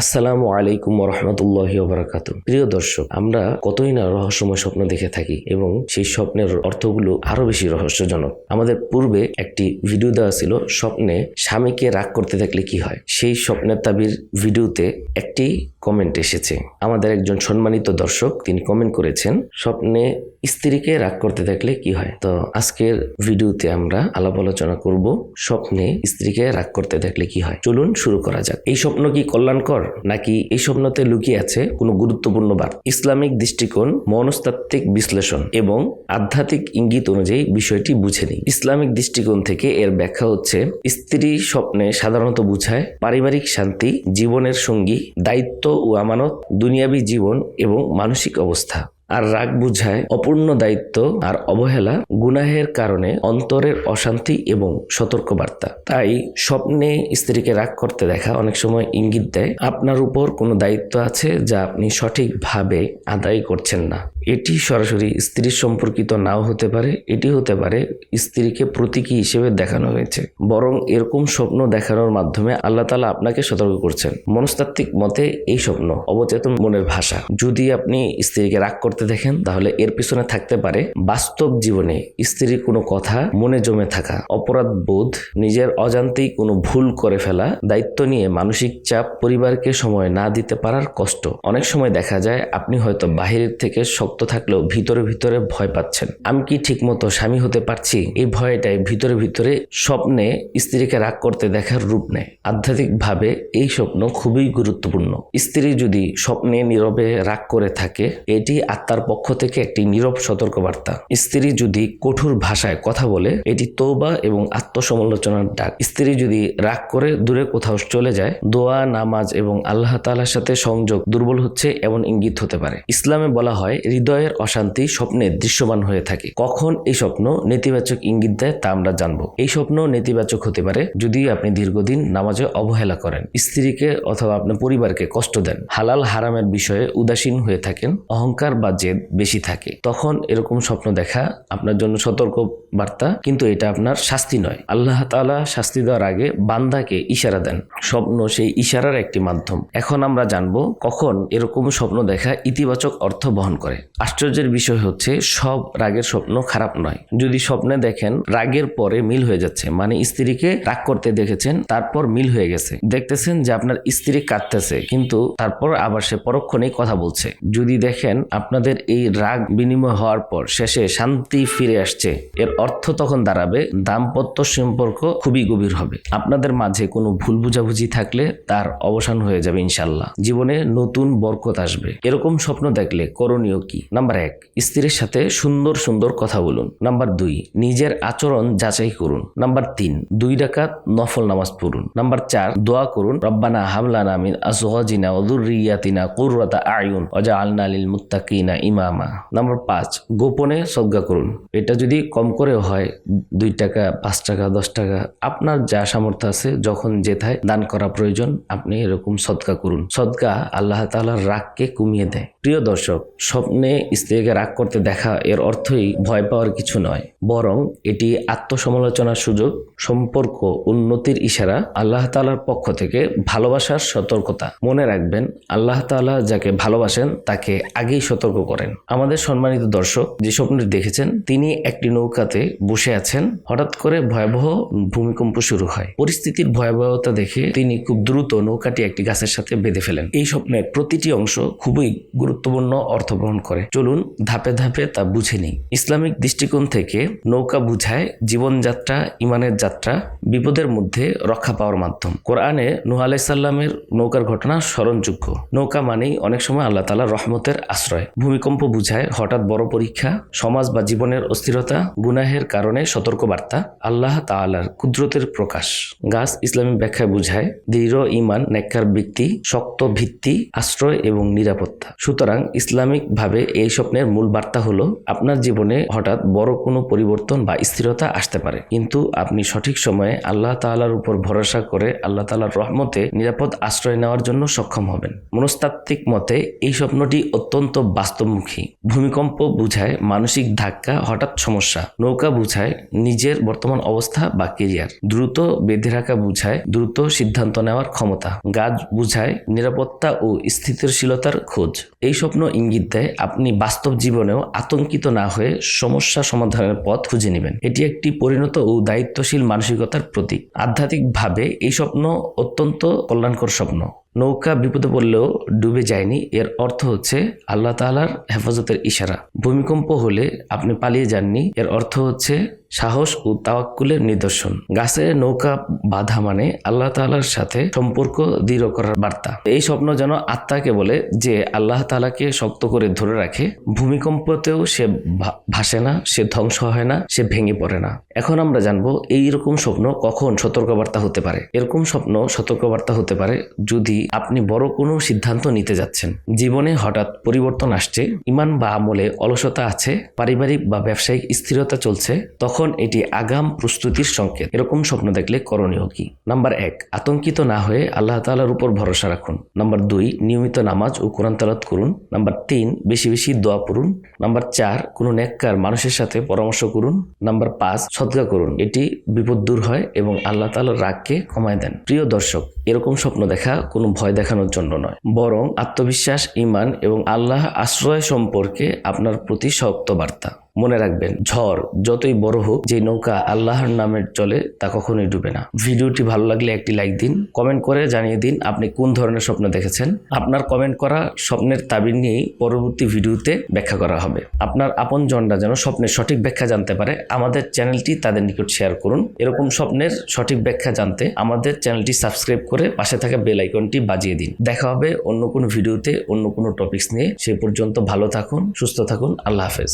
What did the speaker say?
আসসালামু আলাইকুম রহমতুল্লাহ বারাকাত প্রিয় দর্শক, আমরা কতই না রহস্যময় স্বপ্ন দেখে থাকি এবং সেই স্বপ্নের অর্থগুলো আরও বেশি রহস্যজনক। আমাদের পূর্বে একটি ভিডিও দেওয়া ছিল, স্বপ্নে স্বামীকে রাগ করতে থাকলে কি হয়? সেই স্বপ্নের তাবির ভিডিওতে একটি কমেন্ট এসেছে। আমাদের একজন সম্মানিত দর্শক, তিনি কমেন্ট করেছেন, স্বপ্নে স্ত্রীকে রাগ করতে থাকলে কি হয়? তো আজকের ভিডিওতে আমরা আলাপ আলোচনা করব, স্বপ্নে স্ত্রীকে রাগ করতে থাকলে কি হয়? চলুন শুরু করা যাক। এই স্বপ্ন কি কল্যাণকর? নাকি এই স্বপ্নতে লুকিয়ে আছে কোনো গুরুত্বপূর্ণ বার্তা? ইসলামিক দৃষ্টিকোণ, মনস্তাত্ত্বিক বিশ্লেষণ এবং আধ্যাত্মিক ইঙ্গিত অনুযায়ী বিষয়টি বুঝে নিই। ইসলামিক দৃষ্টিকোণ থেকে এর ব্যাখ্যা হচ্ছে, স্ত্রী স্বপ্নে সাধারণত বুঝায় পারিবারিক শান্তি, জীবনের সঙ্গী, দায়িত্ব ও আমানত, দুনিয়াবী জীবন এবং মানসিক অবস্থা। আর রাগ বুঝায় অপূর্ণ দায়িত্ব আর অবহেলা গুনাহের কারণে অন্তরের অশান্তি এবং সতর্কবার্তা। তাই স্বপ্নে স্ত্রীকে রাগ করতে দেখা অনেক সময় ইঙ্গিত দেয়, আপনার উপর কোনো দায়িত্ব আছে যা আপনি সঠিকভাবে আদায় করছেন না। এটি সরাসরি স্ত্রীর সম্পর্কিত নাও হতে পারে, এটি হতে পারে স্ত্রীকে প্রতীকী হিসেবে দেখানো হয়েছে। বরং এরকম স্বপ্ন দেখানোর মাধ্যমে আল্লাহ তালা আপনাকে সতর্ক করছেন। মনস্তাত্ত্বিক মতে এই স্বপ্ন অবচেতন মনের ভাষা। যদি আপনি স্ত্রীকে রাগ করতে দেখেন, তাহলে এর পিছনে থাকতে পারে বাস্তব জীবনে স্ত্রীর কোনো কথা মনে জমে থাকা, অপরাধ বোধ, নিজের অজান্তেই কোনো ভুল করে ফেলা, দায়িত্ব নিয়ে মানসিক চাপ পরিবারকে সময় না দিতে পারার কষ্ট। অনেক সময় দেখা যায় আপনি হয়তো বাহিরের থেকে শক্ত থাকলেও ভিতরে ভিতরে ভয় পাচ্ছেন। আমি কি ঠিকমতো স্বামী হতে পারছি? এই ভয়টাই ভিতরে ভিতরে স্বপ্নে স্ত্রীকে রাগ করতে দেখার রূপ নেয়। আধ্যাত্মিকভাবে এই স্বপ্ন খুবই গুরুত্বপূর্ণ। স্ত্রী যদি স্বপ্নে নীরবে রাগ করে থাকে, এটি আত্মার পক্ষ থেকে একটি নীরব সতর্কবার্তা। স্ত্রী যদি কঠোর ভাষায় কথা বলে, এটি তৌবা এবং আত্মসমালোচনার ডাক। স্ত্রী যদি রাগ করে, দূরে কোথাও চলে যায়, দোয়া, নামাজ এবং আল্লাহ তাআলার সাথে সংযোগ দুর্বল হচ্ছে এমন ইঙ্গিত হতে পারে। ইসলামে বলা হয়, হৃদয়ের অশান্তি স্বপ্নে দৃশ্যমান হয়ে থাকে। কখন এই স্বপ্ন নেতিবাচক ইঙ্গিত দেয় তা আমরা জানব। এই স্বপ্ন নেতিবাচক হতে পারে যদি আপনি দীর্ঘদিন নামাজে অবহেলা করেন। স্ত্রীকে অথবা আপনার পরিবারকে কষ্ট দেন। হালাল হারামের বিষয়ে উদাসীন হয়ে থাকেন। অহংকার বা জেদ বেশি থাকে। তখন এরকম স্বপ্ন দেখা আপনার জন্য সতর্ক বার্তা, কিন্তু এটা আপনার শাস্তি নয়। আল্লাহ তাআলা শাস্তি দেওয়ার আগে বান্দাকে ইশারা দেন। স্বপ্ন সেই ইশারার একটি মাধ্যম। এখন আমরা জানব কখন এরকম স্বপ্ন দেখা ইতিবাচক অর্থ বহন করে। আশ্চর্যের বিষয় হচ্ছে, সব রাগের স্বপ্ন খারাপ নয়। যদি স্বপ্নে দেখেন, রাগের পরে মিল হয়ে যাচ্ছে মানে স্ত্রীকে রাগ করতে দেখেছেন, তারপর মিল হয়ে গেছে। দেখতেছেন যে আপনার স্ত্রী কাঁদতেছে, কিন্তু তারপর আবার সে পরক্ষণেই কথা বলছে। যদি দেখেন, আপনাদের এই রাগ বিনিময় হওয়ার পর শেষে শান্তি ফিরে আসছে। এর অর্থ তখন দাঁড়াবে, দাম্পত্য সম্পর্ক খুবই গভীর হবে। আপনাদের মাঝে কোনো ভুল বুঝাবুঝি থাকলে তার অবসান হয়ে যাবে ইনশাল্লাহ জীবনে নতুন বরকত আসবে। এরকম স্বপ্ন দেখলে করণীয় কি? নাম্বার এক, স্ত্রীর সাথে সুন্দর সুন্দর কথা বলুন। নাম্বার দুই, নিজের আচরণ যাচাই করুন। নাম্বার তিন, দুই ডাকাত নফল নামাজ পড়ুন। নাম্বার চার, দোয়া করুন। রব্বানা হামলানা মিন আজওয়াজিনা ওয়া যুররিয়াতিনা আয়ুন ওয়াজআলনা লিল মুত্তাকিনা ইমামা। নাম্বার পাঁচ, গোপনে সদ্গা করুন। এটা যদি কম করে হয়, দুই টাকা, পাঁচ টাকা, দশ টাকা, আপনার যা সামর্থ্য আছে, যখন যেথায় দান করা প্রয়োজন, আপনি এরকম সদকা করুন। সদকা আল্লাহ তাআলার রাগকে কমিয়ে দেয়। প্রিয় দর্শক, স্বপ্নে স্ত্রীকে রাগ করতে দেখা, এর অর্থই ভয় পাওয়ার কিছু নয়। বরং এটি আত্মসমালোচনার সুযোগ, সম্পর্ক, উন্নতির ইশারা, আল্লাহ তাআলার পক্ষ থেকে ভালোবাসার সতর্কতা। মনে রাখবেন, আল্লাহ তাআলা যাকে ভালোবাসেন, তাকে আগেই সতর্ক করেন। আমাদের সম্মানিত দর্শক, যে স্বপ্নটি দেখেছেন, তিনি একটি নৌকাতে বসে আছেন। হঠাৎ করে ভয়াবহ ভূমিকম্প শুরু হয়। পরিস্থিতির ভয়াবহতা দেখে তিনি খুব দ্রুত নৌকাটি একটি গাছের সাথে বেঁধে ফেলেন। এই স্বপ্নের প্রতিটি অংশ খুবই গুরুত্বপূর্ণ অর্থ বহন করে। চলুন, ধাপে ধাপে তা বুঝে নিই। ইসলামিক দৃষ্টিকোণ থেকে নৌকা বুঝায় জীবনযাত্রা, ইমানের যাত্রা, বিপদের মধ্যে রক্ষা পাওয়ার মাধ্যম। কোরআনে নুহ আলাইসাল্লামের নৌকার ঘটনা স্মরণযোগ্য। নৌকা মানেই অনেক সময় আল্লাহ তালা রহমতের আশ্রয়। ভূমিকম্প বুঝায় হঠাৎ বড় পরীক্ষা, সমাজ বা জীবনের অস্থিরতা, গুনাহের কারণে সতর্কবার্তা, আল্লাহ তাআলার কুদরতের প্রকাশ। গাছ ইসলামী ব্যাখ্যায় বুঝায়, দৃঢ় ইমান নেককার ব্যক্তি, শক্ত ভিত্তি, আশ্রয় এবং নিরাপত্তা। সুতরাং ইসলামিক ভাবে এই স্বপ্নের মূল বার্তা হলো, আপনার জীবনে হঠাৎ বড় কোনো পরিবর্তন বা স্থিরতা আসতে পারে। কিন্তু আপনি সঠিক সময়ে আল্লাহ তাআলার উপর ভরসা করে আল্লাহ তালার রহমতে নিরাপদ আশ্রয় নেওয়ার জন্য সক্ষম হবেন। মনস্তাত্ত্বিক মতে, এই স্বপ্নটি অত্যন্ত বাস্তবমুখী ভূমিকম্প বুঝায় মানসিক ধাক্কা, হঠাৎ সমস্যা। নৌকা বুঝায় নিজের বর্তমান অবস্থা বা কেরিয়ার দ্রুত বেঁধে রাখা বুঝায় দ্রুত সিদ্ধান্ত নেওয়ার ক্ষমতা। গাছ বুঝায় নিরাপত্তা ও স্থিতিশীলতার খোঁজ। এই স্বপ্ন ইঙ্গিত দেয় আপনি বাস্তব জীবনেও আতঙ্কিত না হয়ে সমস্যা সমাধানের পথ খুঁজে নেবেন। এটি একটি পরিণত ও দায়িত্বশীল মানসিকতার প্রতীক। আধ্যাত্মিকভাবে এই স্বপ্ন অত্যন্ত কল্যাণকর স্বপ্ন। নৌকা বিপদে পড়লেও ডুবে যায়নি। এর অর্থ হচ্ছে আল্লাহ তালার হেফাজতের ইশারা। ভূমিকম্প হলে আপনি পালিয়ে যাননি। এর অর্থ হচ্ছে সাহস ও তাওয়াক্কুলের নিদর্শন। গাছে নৌকা বাধা মানে আল্লাহ তাআলার সাথে সম্পর্ক দৃঢ় করার বার্তা। এই স্বপ্ন যেন আত্মাকে বলে যে আল্লাহ তালাকে শক্ত করে ধরে রাখে, ভূমিকম্পতেও সে ভাসে না, সে ধ্বংস হয় না, সে ভেঙে পড়ে না। এখন আমরা জানব এইরকম স্বপ্ন কখন সতর্কবার্তা হতে পারে। এরকম স্বপ্ন সতর্কবার্তা হতে পারে যদি আপনি বড় কোনো সিদ্ধান্ত নিতে যাচ্ছেন। জীবনে হঠাৎ পরিবর্তন আসছে, ইমান বা আমলে অলসতা আছে, পারিবারিক বা ব্যবসায়িক স্থিরতা চলছে, তখন এটি আগাম প্রস্তুতির সংকেত। এরকম স্বপ্ন দেখলে করণীয় কি? নাম্বার এক, আতঙ্কিত না হয়ে আল্লাহ তালার উপর ভরসা রাখুন। নাম্বার দুই, নিয়মিত নামাজ ও কোরআন তালাত করুন। নাম্বার তিন, বেশি বেশি দোয়া পড়ুন। নাম্বার চার, কোনো নেককার মানুষের সাথে পরামর্শ করুন। নাম্বার পাঁচ সদকা করুন। এটি বিপদ দূর হয় এবং আল্লাহ তাআলার রাগকে কমায় দেন। প্রিয় দর্শক, এরকম স্বপ্ন দেখা কোনো ভয় দেখানোর জন্য নয়। বরং আত্মবিশ্বাস ইমান এবং আল্লাহ আশ্রয় সম্পর্কে আপনার প্রতি শক্ত বার্তা। মনে রাখবেন, ঝড় যতই বড় হোক, যে নৌকা আল্লাহর নামে চলে তা কখনোই ডুবে না। ভিডিওটি ভালো লাগলে একটি লাইক দিন কমেন্ট করে জানিয়ে দিন আপনি কোন ধরনের স্বপ্ন দেখেছেন। আপনার কমেন্ট করা স্বপ্নের তাবির নিয়েই পরবর্তী ভিডিওতে ব্যাখ্যা করা হবে। আপনার আপন জনরা যেন স্বপ্নের সঠিক ব্যাখ্যা জানতে পারে, আমাদের চ্যানেলটি তাদের নিকট শেয়ার করুন। এরকম স্বপ্নের সঠিক ব্যাখ্যা জানতে আমাদের চ্যানেলটি সাবস্ক্রাইব করে পাশে থাকা বেল আইকনটি বাজিয়ে দিন। দেখা হবে অন্য কোনো ভিডিওতে অন্য কোনো টপিকস নিয়ে। সে পর্যন্ত ভালো থাকুন, সুস্থ থাকুন, আল্লাহ হাফেজ।